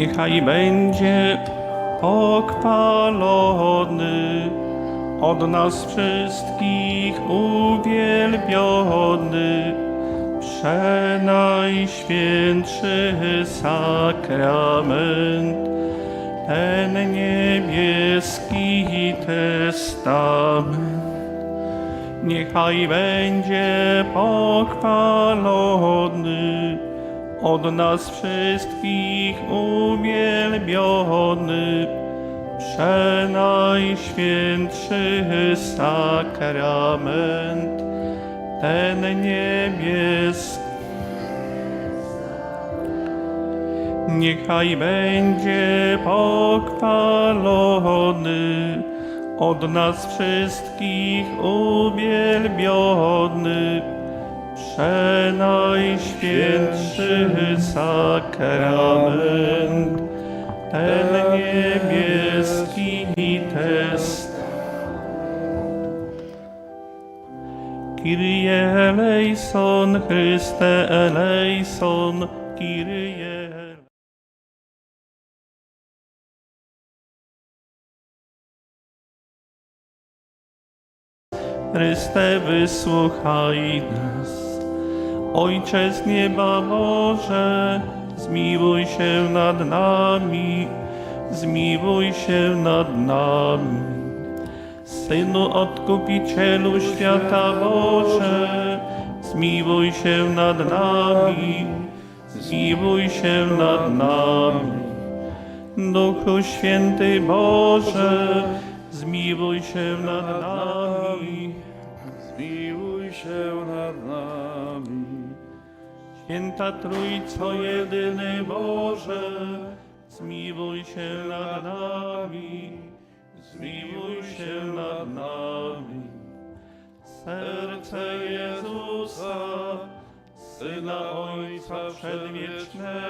niechaj będzie pochwalony, od nas wszystkich uwielbiony, przenajświętszy sakrament, ten niebieski testament. Niechaj będzie pochwalony, od nas wszystkich uwielbiony, przenajświętszy sakrament, ten niebieski. Niechaj będzie pochwalony, od nas wszystkich uwielbiony, przenajświętszy sakrament, ten niebieski test. Kyrie eleison, Chryste eleison, Kyrie. Chryste, wysłuchaj nas. Ojcze z nieba Boże, zmiłuj się nad nami, zmiłuj się nad nami. Synu Odkupicielu świata Boże, zmiłuj się nad nami, zmiłuj się nad nami. Duchu Święty Boże, zmiłuj się nad nami. Zmiłuj się nad nami. Święta Trójco jedyny Boże, zmiłuj się nad nami, zmiłuj się nad nami. Serce Jezusa, Syna Ojca Przedwiecznego,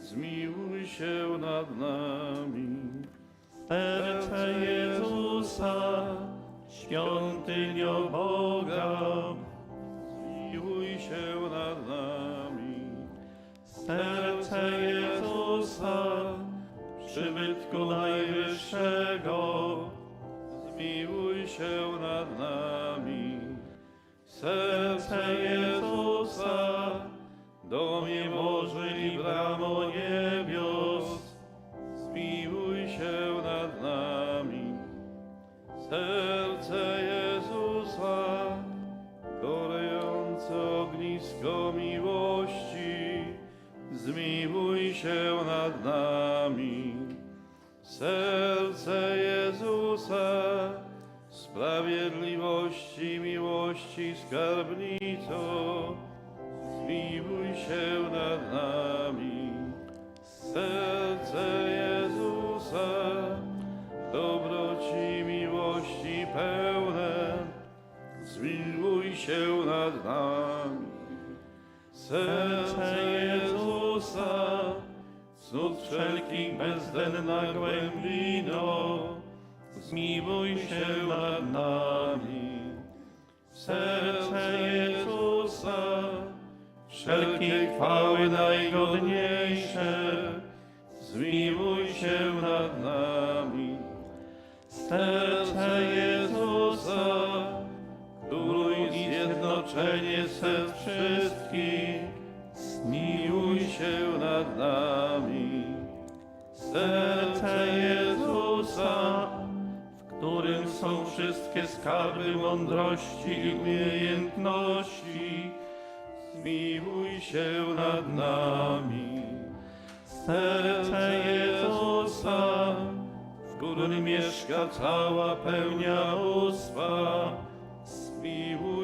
zmiłuj się nad nami. Serce Jezusa, świątynio Boga, Zmiłuj się nad nami. serce Jezusa, przybytku Najwyższego, Zmiłuj się nad nami. serce Jezusa, domie Boży i bramo niebios, Zmiłuj się nad nami. Serce Jezusa, gorejące ognisko miłości, zmiłuj się nad nami. Serce Jezusa, sprawiedliwości, miłości skarbnico, pełne, zmiłuj się nad nami. Serce Jezusa, cud wszelkich bezdenna głębino, zmiłuj się nad nami. Serce Jezusa, wszelkiej chwały najgodniejsze, zmiłuj się nad nami. Serce Jezusa, zjednoczenie serc wszystkich, zmiłuj się nad nami. serce Jezusa, w którym są wszystkie skarby mądrości i umiejętności, Zmiłuj się nad nami. serce Jezusa, w którym mieszka cała pełnia bóstwa, Zmiłuj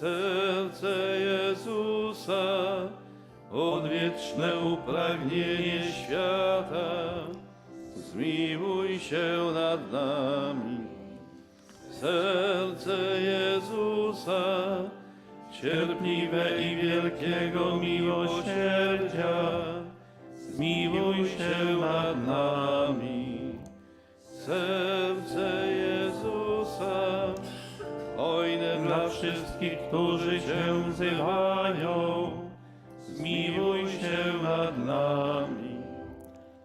Serce Jezusa, odwieczne upragnienie świata, zmiłuj się nad nami. Serce Jezusa, cierpliwe i wielkiego miłosierdzia, zmiłuj się nad nami. Serce Jezusa, hojne Dla wszystkich, którzy Cię wzywają, zmiłuj się nad nami.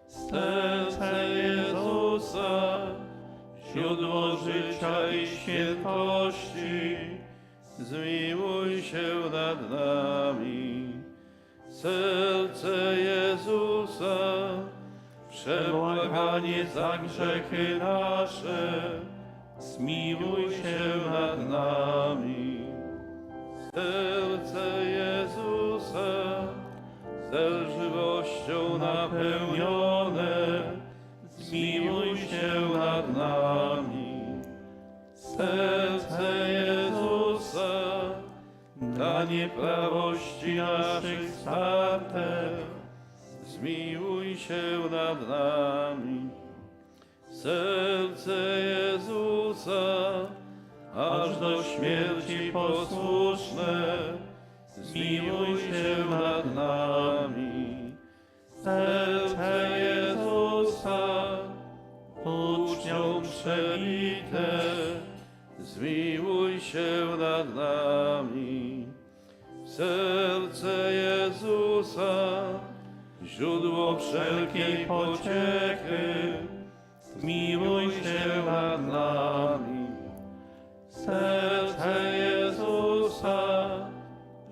Serce Jezusa, źródło życia i świętości, zmiłuj się nad nami. Serce Jezusa, przebłaganie za grzechy nasze, zmiłuj się nad nami. Serce Jezusa, zelżywością napełnione, Zmiłuj się nad nami. Serce Jezusa, Dla nieprawości naszych starte, zmiłuj się nad nami. Serce Jezusa, aż do śmierci posłuszne, zmiłuj się nad nami. Serce Jezusa, uczniom przebite, zmiłuj się nad nami. Serce Jezusa, źródło wszelkiej pociechy, zmiłuj się nad nami. Serce Jezusa,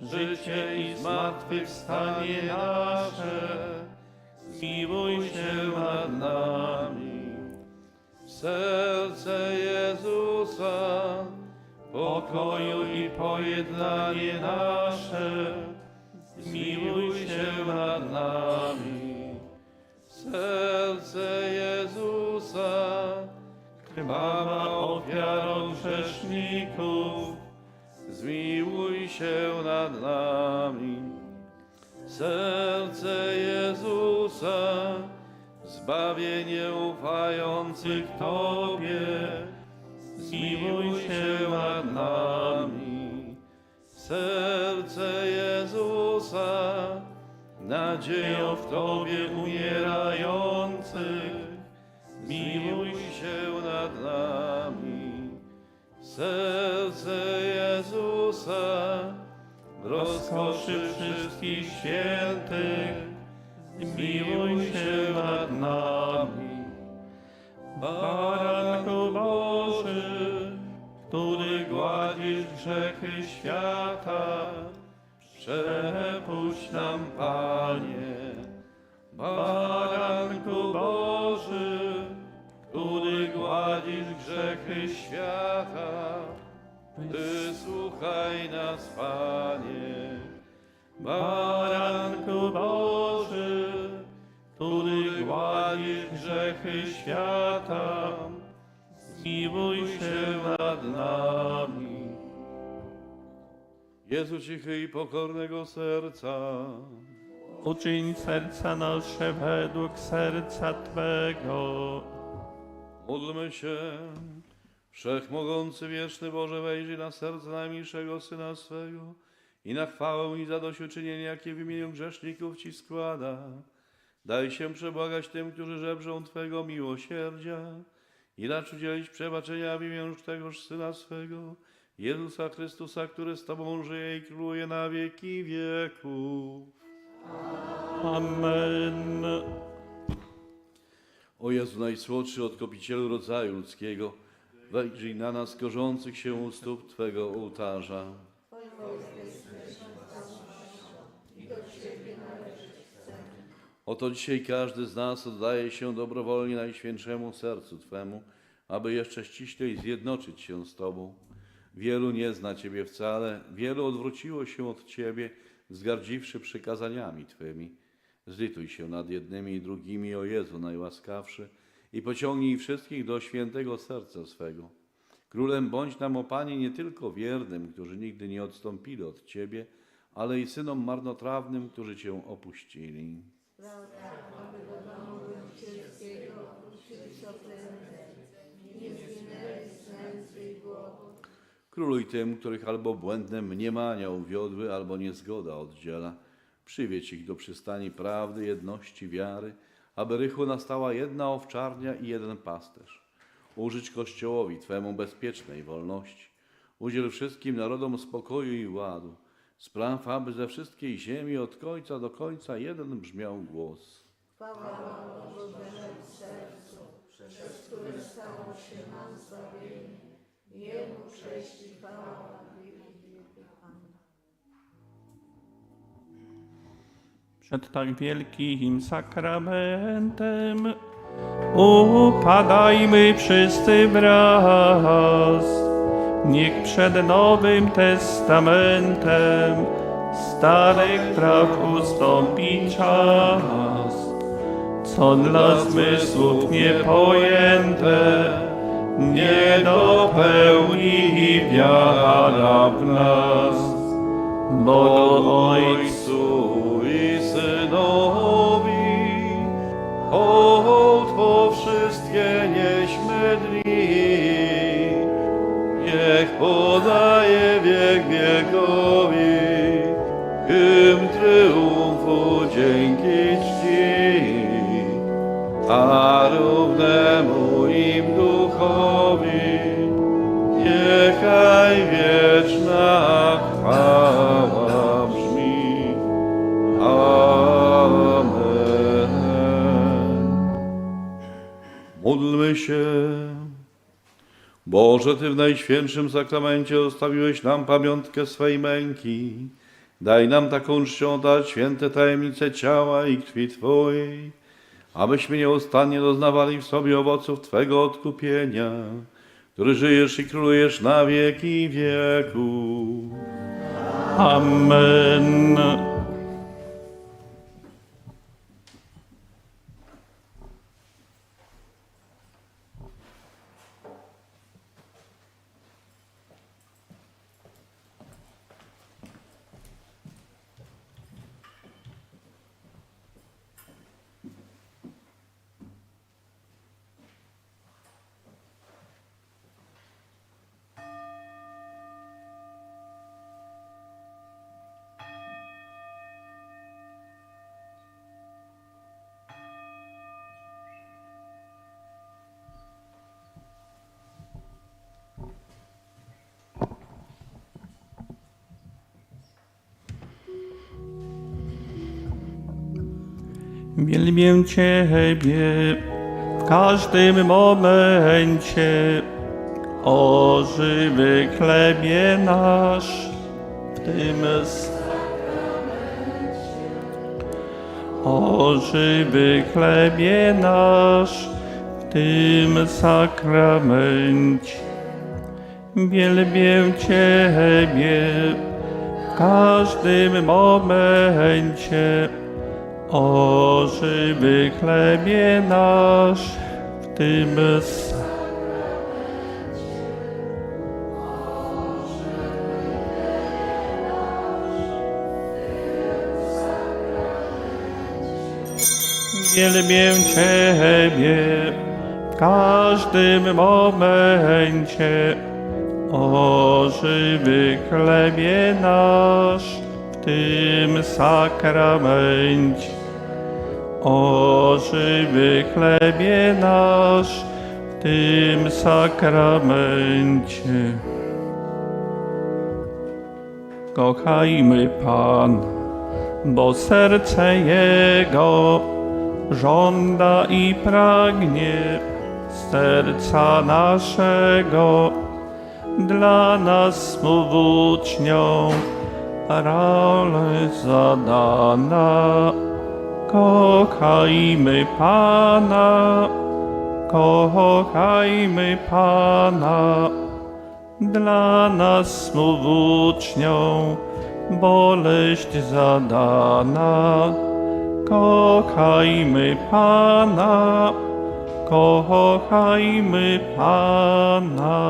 życie i zmartwychwstanie nasze, zmiłuj się nad nami. Serce Jezusa, Pokoju i pojednanie nasze, zmiłuj się nad nami. serce Jezusa, Krwawa ofiarą grzeszników, zmiłuj się nad nami. Serce Jezusa, zbawienie ufających Tobie, zmiłuj się nad nami. Serce Jezusa, nadzieją w Tobie umierających, zmiłuj się nad nami. Serce Jezusa, rozkoszy wszystkich świętych, zmiłuj się nad nami. Baranku Boży, który gładzisz grzechy świata, przepuść nam, Panie. Baranku grzechy świata, wysłuchaj nas, Panie. Baranku Boży, który gładzisz grzechy świata, zmiłuj się nad nami. Jezu cichy i pokornego serca, Uczyń serca nasze według serca Twego. Módlmy się. Wszechmogący, wieczny Boże, wejrzyj na serce najmilszego Syna swego i na chwałę i zadośćuczynienie, jakie w imieniu grzeszników Ci składa. Daj się przebłagać tym, którzy żebrzą Twego miłosierdzia i racz udzielić przebaczenia w imieniu tegoż Syna swego, Jezusa Chrystusa, który z Tobą żyje i króluje na wieki wieków. Amen. O Jezu, najsłodszy odkopicielu rodzaju ludzkiego, wejrzyj na nas korzących się u stóp Twego ołtarza. Oto dzisiaj każdy z nas oddaje się dobrowolnie Najświętszemu Sercu Twemu, aby jeszcze ściślej zjednoczyć się z Tobą. Wielu nie zna Ciebie wcale, wielu odwróciło się od Ciebie, zgardziwszy przykazaniami Twymi. Zlituj się nad jednymi i drugimi, o Jezu najłaskawszy, i pociągnij wszystkich do świętego serca swego. Królem bądź nam, o Panie, nie tylko wiernym, którzy nigdy nie odstąpili od Ciebie, ale i synom marnotrawnym, którzy Cię opuścili. Króluj tym, których albo błędne mniemania uwiodły, albo niezgoda oddziela. Przywiedź ich do przystani prawdy, jedności, wiary, aby rychło nastała jedna owczarnia i jeden pasterz. Użyć Kościołowi Twemu bezpiecznej wolności. Udziel wszystkim narodom spokoju i ładu. Spraw, aby ze wszystkiej ziemi od końca do końca jeden brzmiał głos. Przed tak wielkim sakramentem upadajmy wszyscy wraz. Niech przed Nowym Testamentem starych praw ustąpi czas, co dla zmysłów niepojęte nie dopełni wiara w nas. Bo Ojcu i Synowi, hołd po wszystkie nieśmy dni. Niech podaje wiek wiekowi, hymn triumfu dzięki czci, a równemu im duchowi, Boże, Ty w Najświętszym Sakramencie zostawiłeś nam pamiątkę swej męki. Daj nam taką czcią dać święte tajemnice ciała i krwi Twojej, abyśmy nieustannie doznawali w sobie owoców Twego odkupienia, który żyjesz i królujesz na wieki wieków. Amen. Wielbię Ciebie w każdym momencie, o żywy chlebie nasz, w tym s- O żywy chlebie nasz, w tym sakramencie. Wielbię Ciebie w każdym momencie, o żywy chlebie nasz, w tym Wielbię Ciebie w każdym momencie, o żywy chlebie nasz, tym sakramencie. O żywy chlebie nasz, w tym sakramencie. Kochajmy Pan, bo serce Jego żąda i pragnie serca naszego. Dla nas mu rolę zadana Kochajmy Pana, kochajmy Pana. Dla nas włócznią boleść zadana. Kochajmy Pana, kochajmy Pana.